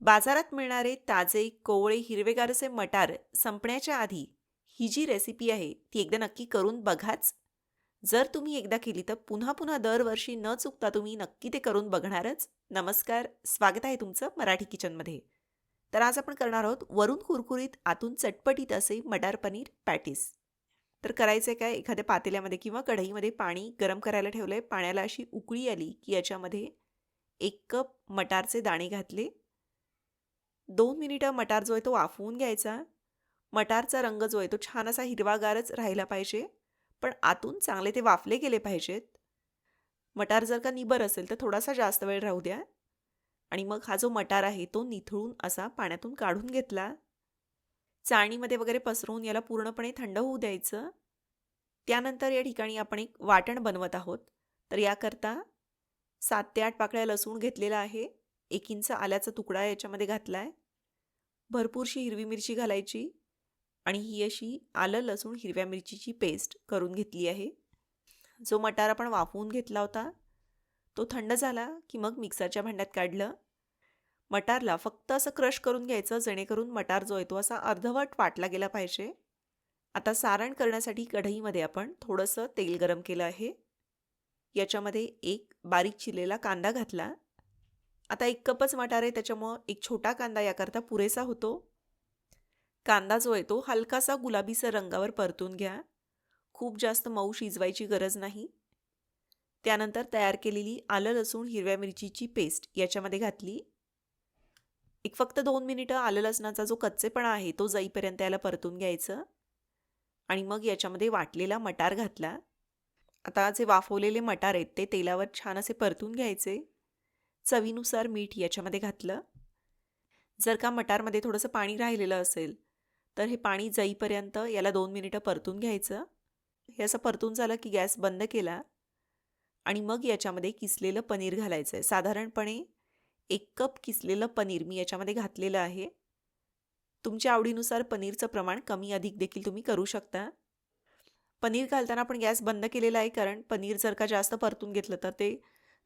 बाजारात मिळणारे ताजे कोवळे हिरवेगारसे मटार संपण्याच्या आधी ही जी रेसिपी आहे ती एकदा नक्की करून बघाच. जर तुम्ही एकदा केली तर पुन्हा पुन्हा दरवर्षी न चुकता तुम्ही नक्की ते करून बघणारच. नमस्कार स्वागत आहे तुमचं मराठी किचनमध्ये. तर आज आपण करणार आहोत वरून कुरकुरीत आतून चटपटीत असे मटार पनीर पॅटीस. तर करायचं काय? एखाद्या पातेल्यामध्ये किंवा कढईमध्ये पाणी गरम करायला ठेवलं आहे पाण्याला अशी उकळी आली की याच्यामध्ये एक कप मटारचे दाणे घातले. दोन मिनिटं मटार जो आहे तो वाफवून घ्यायचा. मटारचा रंग जो आहे तो छान असा हिरवागारच राहिला पाहिजे. पण आतून चांगले ते वाफले गेले पाहिजेत. मटार जर का निबर असेल तर थोडासा जास्त वेळ राहू द्या. आणि मग हा जो मटार आहे तो निथळून असा पाण्यातून काढून घेतला. चाळणीमध्ये वगैरे पसरवून याला पूर्णपणे थंड होऊ द्यायचं. त्यानंतर या ठिकाणी आपण एक वाटण बनवत आहोत. तर याकरता सात ते आठ पाकळ्या लसूण घेतलेला आहे. एक इंच आल्याचा तुकडा याच्यामध्ये घातला आहे भरपूरशी हिरवी मिरची घालायची आणि ही अशी आलं लसूण हिरव्या मिरचीची पेस्ट करून घेतली आहे. जो मटार आपण वाफवून घेतला होता तो थंड झाला की मग मिक्सरच्या भांड्यात काढलं. मटारला फक्त असं क्रश करून घ्यायचं जेणेकरून मटार जो आहे तो असा अर्धवट वाटला गेला पाहिजे. आता सारण करण्यासाठी कढईमध्ये आपण थोडंसं तेल गरम केलं आहे. याच्यामध्ये एक बारीक चिरलेला कांदा घातला. आता एक कपच मटार आहे त्याच्यामुळं एक छोटा कांदा याकरता पुरेसा होतो. कांदा जो आहे तो हलकासा गुलाबीचा रंगावर परतून घ्या. खूप जास्त मऊ शिजवायची गरज नाही. त्यानंतर तयार केलेली आलं लसूण हिरव्या मिरचीची पेस्ट याच्यामध्ये घातली. एक फक्त दोन मिनिटं आलं लसणाचा जो कच्चेपणा आहे तो जाईपर्यंत याला परतून घ्यायचं. आणि मग याच्यामध्ये वाटलेला मटार घातला. आता जे वाफवलेले मटार आहेत ते तेलावर छान असे परतून घ्यायचे. चवीनुसार मीठ याच्यामध्ये घातलं. जर का मटारमध्ये थोडंसं पाणी राहिलेलं असेल तर हे पाणी जाईपर्यंत याला दोन मिनिटं परतून घ्यायचं. हे असं परतून झालं की गॅस बंद केला आणि मग याच्यामध्ये किसलेलं पनीर घालायचं आहे साधारणपणे एक कप किसलेलं पनीर मी याच्यामध्ये घातलेलं आहे. तुमच्या आवडीनुसार पनीरचं प्रमाण कमी अधिक देखील तुम्ही करू शकता. पनीर घालताना आपण गॅस बंद केलेला आहे कारण पनीर जर का जास्त परतून घेतलं तर ते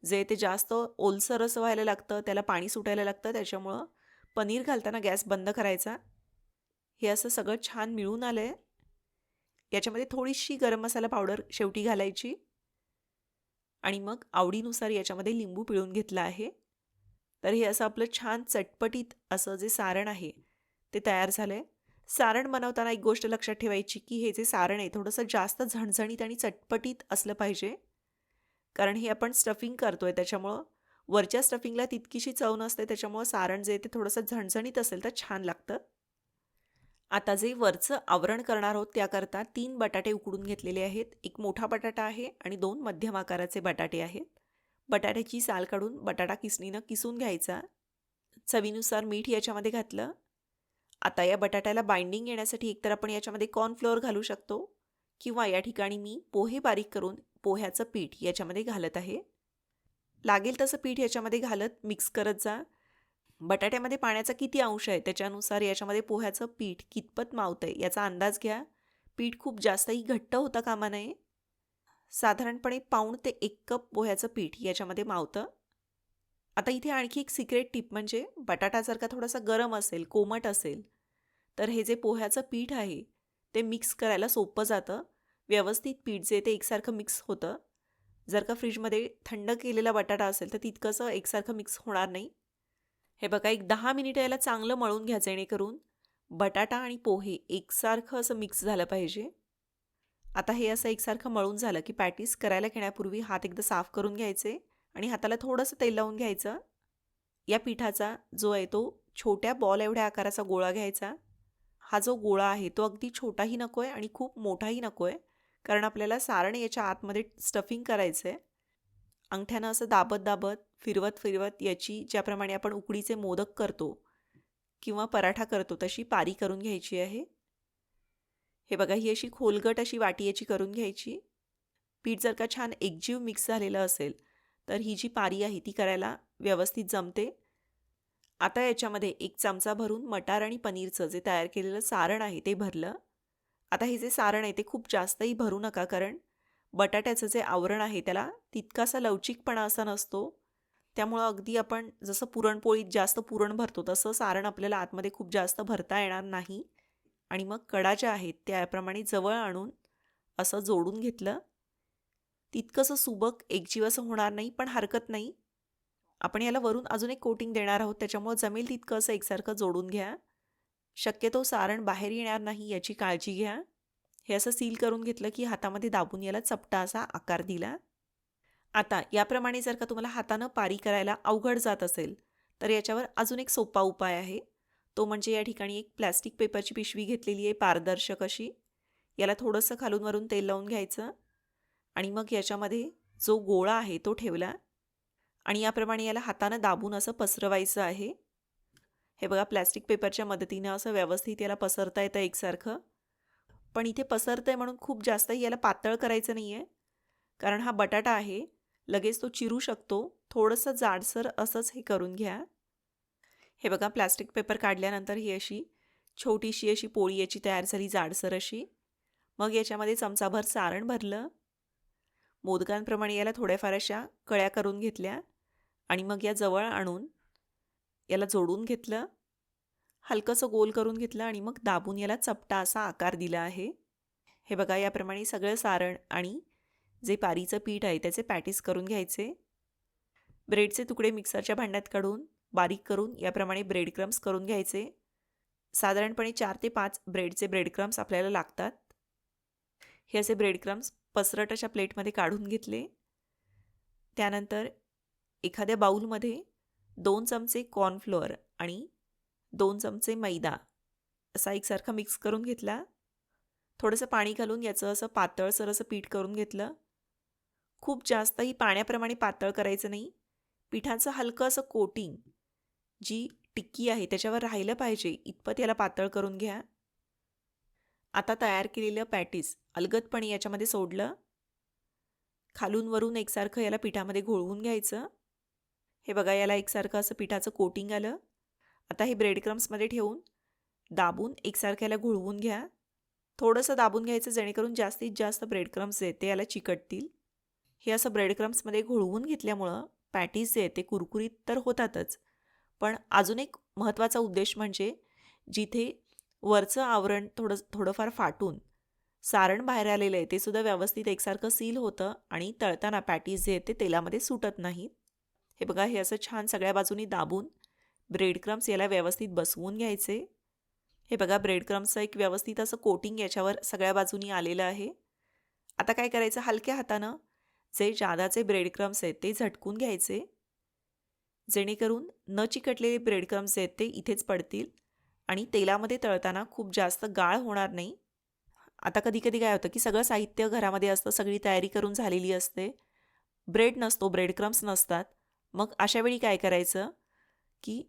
जे ते जास्त ओलसर असं व्हायला लागतं त्याला पाणी सुटायला लागतं त्याच्यामुळं पनीर घालताना गॅस बंद करायचा. हे असं सगळं छान मिळून आलं आहे याच्यामध्ये थोडीशी गरम मसाला पावडर शेवटी घालायची. आणि मग आवडीनुसार याच्यामध्ये लिंबू पिळून घेतला आहे. तर हे असं आपलं छान चटपटीत असं जे सारण आहे ते तयार झालं आहे सारण बनवताना एक गोष्ट लक्षात ठेवायची की हे जे सारण आहे थोडंसं जास्त झणझणीत आणि चटपटीत असलं पाहिजे. कारण हे आपण स्टफिंग करतो आहे त्याच्यामुळं वरच्या स्टफिंगला तितकीशी चव नसते त्याच्यामुळं सारण जे ते थोडंसं झणझणीत असेल तर छान लागतं. आता जे वरचं आवरण करणार आहोत त्याकरता तीन बटाटे उकडून घेतलेले आहेत. एक मोठा बटाटा आहे आणि दोन मध्यम आकाराचे बटाटे आहेत. बटाट्याची साल काढून बटाटा किसणीनं किसून घ्यायचा. चवीनुसार मीठ याच्यामध्ये घातलं. आता या बटाट्याला बाइंडिंग येण्यासाठी एकतर आपण याच्यामध्ये कॉर्नफ्लोअर घालू शकतो. किंवा या ठिकाणी मी पोहे बारीक करून पोह्याचं पीठ याच्यामध्ये घालत आहे. लागेल तसं पीठ याच्यामध्ये घालत मिक्स करत जा. बटाट्यामध्ये पाण्याचा किती अंश आहे त्याच्यानुसार याच्यामध्ये पोह्याचं पीठ कितपत मावतं आहे याचा अंदाज घ्या. पीठ खूप जास्तही घट्ट होता कामा नये. साधारणपणे पाऊण ते एक कप पोह्याचं पीठ याच्यामध्ये मावतं. आता इथे आणखी एक सिक्रेट टिप म्हणजे बटाटा जर का थोडासा गरम असेल कोमट असेल तर हे जे पोह्याचं पीठ आहे ते मिक्स करायला सोपं जातं. व्यवस्थित पीठ जे ते एकसारखं मिक्स होतं. जर का फ्रीजमध्ये थंड केलेला बटाटा असेल तर तितकंसं एकसारखं मिक्स होणार नाही. हे बघा एक दहा मिनिटं याला चांगलं मळून घ्या जेणेकरून बटाटा आणि पोहे एकसारखं असं मिक्स झालं पाहिजे. आता हे असं एकसारखं मळून झालं की पॅटीस करायला घेण्यापूर्वी हात एकदा साफ करून घ्यायचे आणि हाताला थोडंसं तेल लावून घ्यायचं. या पिठाचा जो आहे तो छोट्या बॉल एवढ्या आकाराचा गोळा घ्यायचा. हा जो गोळा आहे तो अगदी छोटाही नको आहे आणि खूप मोठाही नको आहे कारण आपल्याला सारण याच्या आतमध्ये स्टफिंग करायचं आहे अंगठ्यानं असं दाबत दाबत फिरवत फिरवत याची ज्याप्रमाणे आपण उकडीचे मोदक करतो किंवा पराठा करतो तशी पारी करून घ्यायची आहे. हे बघा ही अशी खोलगट अशी वाटी याची करून घ्यायची. पीठ जर का छान एकजीव मिक्स झालेलं असेल तर ही जी पारी आहे ती करायला व्यवस्थित जमते. आता याच्यामध्ये एक चमचा भरून मटार आणि पनीरचं जे तयार केलेलं सारण आहे ते भरलं. आता हे जे सारण आहे ते खूप जास्तही भरू नका कारण बटाट्याचं जे आवरण आहे त्याला तितकासा लवचिकपणा असा नसतो. त्यामुळं अगदी आपण जसं पुरणपोळीत जास्त पुरण भरतो तसं सारण आपल्याला आतमध्ये खूप जास्त भरता येणार नाही. आणि मग कडा ज्या आहेत त्याप्रमाणे जवळ आणून असं जोडून घेतलं. तितकंसं सुबक एकजीव असं होणार नाही पण हरकत नाही. आपण याला वरून अजून एक कोटिंग देणार आहोत त्याच्यामुळं जमेल तितकं असं एकसारखं जोडून घ्या. शक्यतो सारण बाहेर येणार नाही याची काळजी घ्या. हे असं सील करून घेतलं की हातामध्ये दाबून याला चपटा असा आकार दिला. आता याप्रमाणे जर का तुम्हाला हातानं पारी करायला अवघड जात असेल तर याच्यावर अजून एक सोपा उपाय आहे. तो म्हणजे या ठिकाणी एक प्लॅस्टिक पेपरची पिशवी घेतलेली आहे पारदर्शक अशी. याला थोडंसं खालून वरून तेल लावून घ्यायचं. आणि मग याच्यामध्ये जो गोळा आहे तो ठेवला. आणि याप्रमाणे याला हातानं दाबून असं पसरवायचं आहे. हे बघा प्लॅस्टिक पेपरच्या मदतीनं असं व्यवस्थित याला पसरता येतं एकसारखं. पण इथे पसरतं आहे म्हणून खूप जास्तही याला पातळ करायचं नाही आहे कारण हा बटाटा आहे लगेच तो चिरू शकतो. थोडंसं जाडसर असंच हे करून घ्या. हे बघा प्लॅस्टिक पेपर काढल्यानंतर ही अशी छोटीशी अशी पोळी याची तयार झाली जाडसर अशी. मग याच्यामध्ये चमचाभर सारण भरलं. मोदकांप्रमाणे याला थोड्याफार अशा कळ्या करून घेतल्या. आणि मग या जवळ आणून याला जोडून घेतलं हलकंसं गोल करून घेतलं आणि मग दाबून याला चपटा असा आकार दिला आहे. हे बघा याप्रमाणे सगळं सारण आणि जे पारीचं पीठ आहे त्याचे पॅटीस करून घ्यायचे. ब्रेडचे तुकडे मिक्सरच्या भांड्यात काढून बारीक करून याप्रमाणे ब्रेड क्रम्स करून घ्यायचे. साधारणपणे चार ते पाच ब्रेडचे ब्रेड क्रम्स आपल्याला लागतात. हे असे ब्रेड क्रम्स पसरट अशा प्लेटमध्ये काढून घेतले. त्यानंतर एखाद्या बाऊलमध्ये दोन चमचे कॉर्नफ्लोअर आणि दोन चमचे मैदा. असा एकसारखा मिक्स करून घेतला. थोडंसं पाणी घालून याचं असं पातळसर असं पीठ करून घेतलं. खूप जास्तही पाण्याप्रमाणे पातळ करायचं नाही. पिठाचं हलकं असं कोटिंग जी टिक्की आहे त्याच्यावर राहिलं पाहिजे. इतपत याला पातळ करून घ्या. आता तयार केलेलं पॅटीस अलगदपणे याच्यामध्ये सोडलं. खालून वरून एकसारखं याला पिठामध्ये घोळवून घ्यायचं. हे बघा याला एकसारखं असं पिठाचं कोटिंग आलं. आता हे ब्रेड क्रम्समध्ये ठेवून दाबून एकसारखं याला घोळवून घ्या. थोडंसं दाबून घ्यायचं जेणेकरून जास्तीत जास्त ब्रेड क्रम्स जे ते याला चिकटतील. हे असं ब्रेड क्रम्समध्ये घोळवून घेतल्यामुळं पॅटीज जे ते कुरकुरीत तर होतातच. पण अजून एक महत्त्वाचा उद्देश म्हणजे जिथे वरचं आवरण थोडं थोडंफार फाटून सारण बाहेर आलेलं आहे ते सुद्धा व्यवस्थित एकसारखं सील होतं आणि तळताना पॅटीज जे आहेत ते तेलामध्ये सुटत नाहीत. हे बघा हे असं छान सगळ्या बाजूनी दाबून ब्रेड क्रम्स याला व्यवस्थित बसवून घ्यायचे. हे बघा ब्रेड क्रम्सचं एक व्यवस्थित असं कोटिंग याच्यावर सगळ्या बाजूनी आलेलं आहे. आता काय करायचं? हलक्या हातानं जे जादाचे ब्रेड क्रम्स आहेत ते झटकून घ्यायचे. जेणेकरून न चिकटलेले ब्रेड क्रम्स आहेत ते इथेच पडतील आणि तेलामध्ये तळताना खूप जास्त गाळ होणार नाही. आता कधी कधी काय होतं की सगळं साहित्य घरामध्ये असतं सगळी तयारी करून झालेली असते. ब्रेड नसतो ब्रेड क्रम्स नसतात. मग अशा वेळी काय करायचं की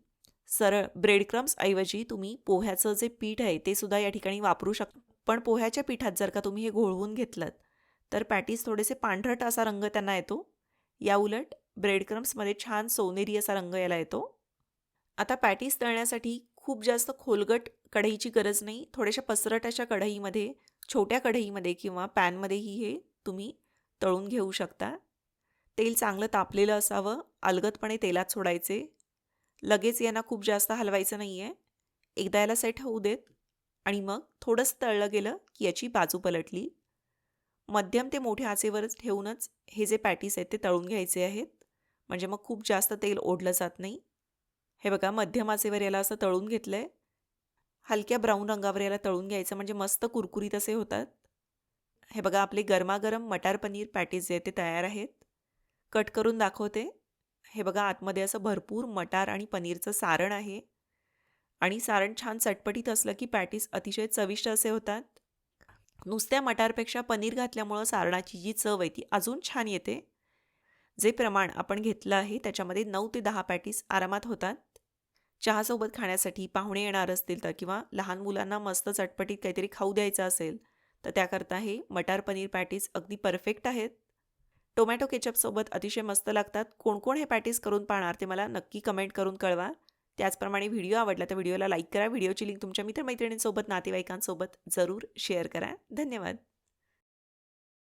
सरळ ब्रेड क्रम्सऐवजी तुम्ही पोह्याचं जे पीठ आहे ते सुद्धा या ठिकाणी वापरू शकता पण पोह्याच्या पिठात जर का तुम्ही हे घोळवून घेतलं तर पॅटीस थोडेसे पांढरट असा रंग त्यांना येतो. या उलट ब्रेड क्रम्समध्ये छान सोनेरी असा रंग याला येतो. आता पॅटीस तळण्यासाठी खूप जास्त खोलगट कढईची गरज नाही. थोड्याशा पसरट अशा कढईमध्ये छोट्या कढईमध्ये किंवा पॅनमध्येही हे तुम्ही तळून घेऊ शकता. तेल चांगलं तापलेलं असावं अलगदपणे तेलात सोडायचे. लगेच यांना खूप जास्त हलवायचं नाही आहे एकदा याला सेट होऊ देत. आणि मग थोडंसं तळलं गेलं की याची बाजू पलटली. मध्यम ते मोठ्या आचेवरच ठेवूनच हे जे पॅटीस आहेत ते तळून घ्यायचे आहेत. म्हणजे मग खूप जास्त तेल ओढलं जात नाही. हे बघा मध्यम आचेवर याला असं तळून घेतलं आहे हलक्या ब्राऊन रंगावर याला तळून घ्यायचं म्हणजे मस्त कुरकुरीत असे होतात. हे बघा आपले गरमागरम मटार पनीर पॅटीस जे आहेत ते तयार आहेत. कट करून दाखवते. हे बघा आतमध्ये असं भरपूर मटार आणि पनीरचं सारण आहे. आणि सारण छान चटपटीत असलं की पॅटीस अतिशय चविष्ट असे होतात. नुसत्या मटारपेक्षा पनीर घातल्यामुळं सारणाची जी चव आहे ती अजून छान येते. जे प्रमाण आपण घेतलं आहे त्याच्यामध्ये नऊ ते दहा पॅटीस आरामात होतात. चहासोबत खाण्यासाठी पाहुणे येणार असतील तर किंवा लहान मुलांना मस्त चटपटीत काहीतरी खाऊ द्यायचं असेल तर त्याकरता हे मटार पनीर पॅटीस अगदी परफेक्ट आहेत. टोमॅटो केचपसोबत अतिशय मस्त लागतात. कोण कोण हे पॅटीस करून पाहणार ते मला नक्की कमेंट करून कळवा. त्याचप्रमाणे व्हिडिओ आवडला तर व्हिडिओला लाईक करा. व्हिडिओची लिंक तुमच्या मित्रमैत्रिणींसोबत नातेवाईकांसोबत जरूर शेअर करा. धन्यवाद.